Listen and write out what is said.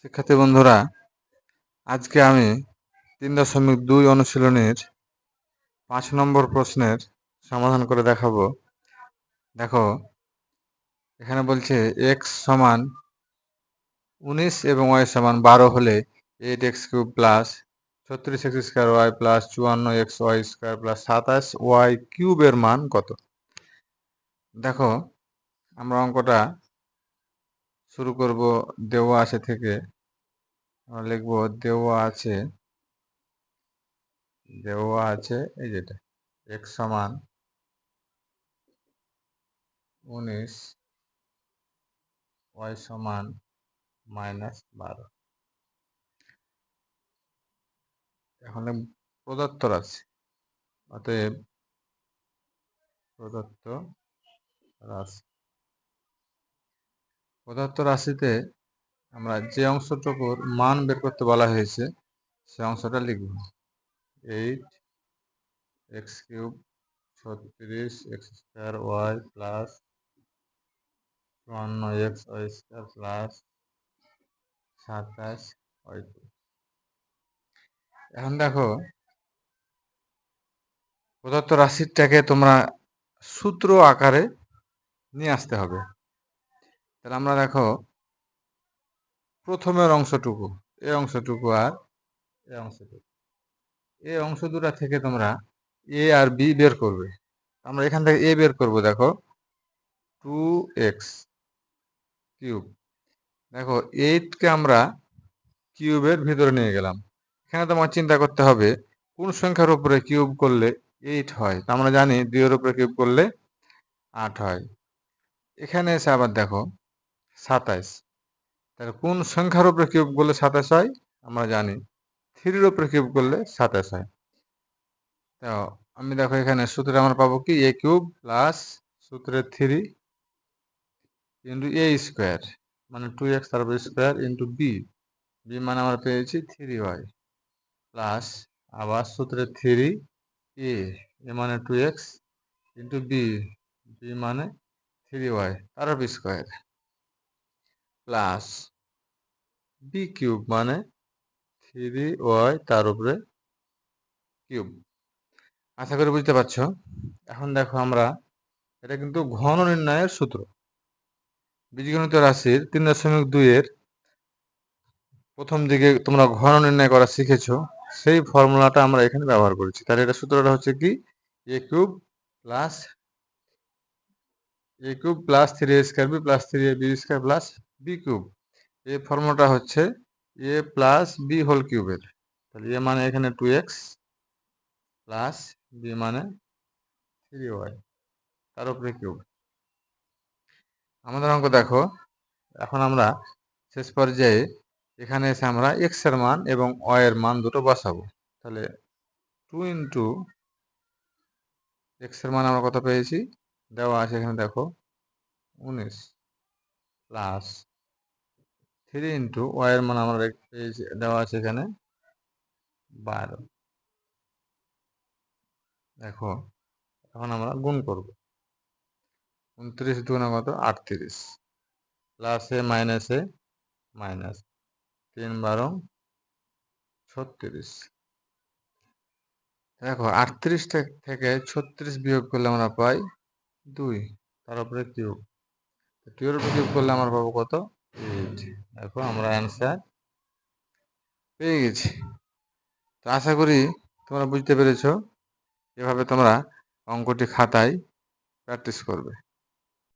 শিক্ষার্থী বন্ধুরা, আজকে আমি তিন দশমিক দুই অনুশীলনীর পাঁচ নম্বর প্রশ্নের সমাধান করে দেখাবো। দেখো, এখানে বলছে এক্স সমান উনিশ এবং ওয়াই সমান বারো হলে এইট এক্স কিউব প্লাস ছত্রিশ এক্স স্কোয়ার ওয়াই প্লাস চুয়ান্ন এক্স ওয়াই স্কোয়ার প্লাস সাতাশ ওয়াই কিউবের মান কত? দেখো, আমরা অঙ্কটা শুরু করব দেওয়া আছে থেকে। আমরা লিখব দেওয়া আছে। দেওয়া আছে, এই যেটা এক সমান উনিশ ওয়াই সমান মাইনাস বারো। এখন প্রদত্ত রাশি, অতএব প্রদত্ত রাশি। প্রদত্ত রাশিতে আমরা যে অংশটুকুর মান বের করতে বলা হয়েছে, সে অংশটা লিখব। এইট এক্স কিউব ছত্রিশ এক্স স্কোয়ার ওয়াই প্লাস চুয়ান্ন এক্স ওয়াই স্কোয়ার প্লাস সাতাশ ওয়াই এখন দেখো প্রদত্ত রাশিটাকে তোমরা সূত্র আকারে নিয়ে আসতে হবে। তাহলে আমরা দেখো, প্রথমের অংশটুকু এই অংশটুকু আর এই অংশটুকু। এই অংশ দুটা থেকে তোমরা এ আর বি বের করবে। আমরা এখান থেকে এ বের করব, দেখো। Two X cube. দেখো এইটকে আমরা কিউবের ভিতরে নিয়ে গেলাম। এখানে তোমার চিন্তা করতে হবে, কোন সংখ্যার উপরে কিউব করলে এইট হয়? তা আমরা জানি দুইয়ের উপরে কিউব করলে আট হয়। এখানে এসে আবার দেখো সাতাইশ। তাহলে কোন সংখ্যার উপরে কিউব করলে সাতাশ হয়? আমরা জানি থ্রির উপরে কিউব করলে সাতাশ হয়। তো আমি দেখো এখানে সূত্রে আমরা পাবো কি? এ কিউব প্লাস সূত্রে থ্রি ইন্টু এ স্কোয়ার মানে টু এক্স তারপর স্কোয়ার ইন্টু বি বি মানে আমরা পেয়েছি থ্রি ওয়াই প্লাস আবার সূত্রে থ্রি এ এ মানে two X into B B মানে থ্রি ওয়াই তার B square. Plus B cube মানে থ্রি ওয়াই তার উপরে কিউব। আশা করি বুঝতে পারছ? এখন দেখো আমরা, এটা কিন্তু ঘন নির্ণয়ের সূত্র। বীজগণিত রাশির তিন দশমিক দুইয়ের প্রথম দিকে তোমরা ঘন নির্ণয় করা শিখেছো, সেই ফর্মুলাটা আমরা এখানে ব্যবহার করেছি। তাহলে এটা সূত্রটা হচ্ছে কি? A cube plus A cube plus three square B plus three A B square plus B cube এই ফর্মুলাটা হচ্ছে এ প্লাস বি হোল কিউবের তাহলে এ মানে এখানে টু এক্স প্লাস বি মানে থ্রি ওয়াই তার উপরে কিউব আমাদের অঙ্ক দেখো, এখন আমরা শেষ পর্যায়ে এখানে এসে আমরা এক্সের মান এবং ওয়াই এর মান দুটো বসাবো। তাহলে টু ইন্টু এক্সের মান আমরা কত পেয়েছি? দেওয়া আছে এখানে দেখো, উনিশ প্লাস থ্রি ইন্টু ওয়াই এর মান আমরা পেয়েছি দেওয়া আছে এখানে বারো। দেখো, এখন আমরা গুণ করব। উনত্রিশ দুগুণা কত? আটত্রিশ। প্লাসে মাইনাসে মাইনাস তিন বারো ছত্রিশ। দেখো, আটত্রিশ থেকে ছত্রিশ বিয়োগ করলে আমরা পাই দুই। তার উপরে কিউব উপরে কিউব করলে আমরা পাবো কত? এইট দেখো, আমরা অ্যান্সার পেয়ে গেছি। তো আশা করি তোমরা বুঝতে পেরেছ, এভাবে তোমরা অঙ্কটি খাতায় প্র্যাকটিস করবে।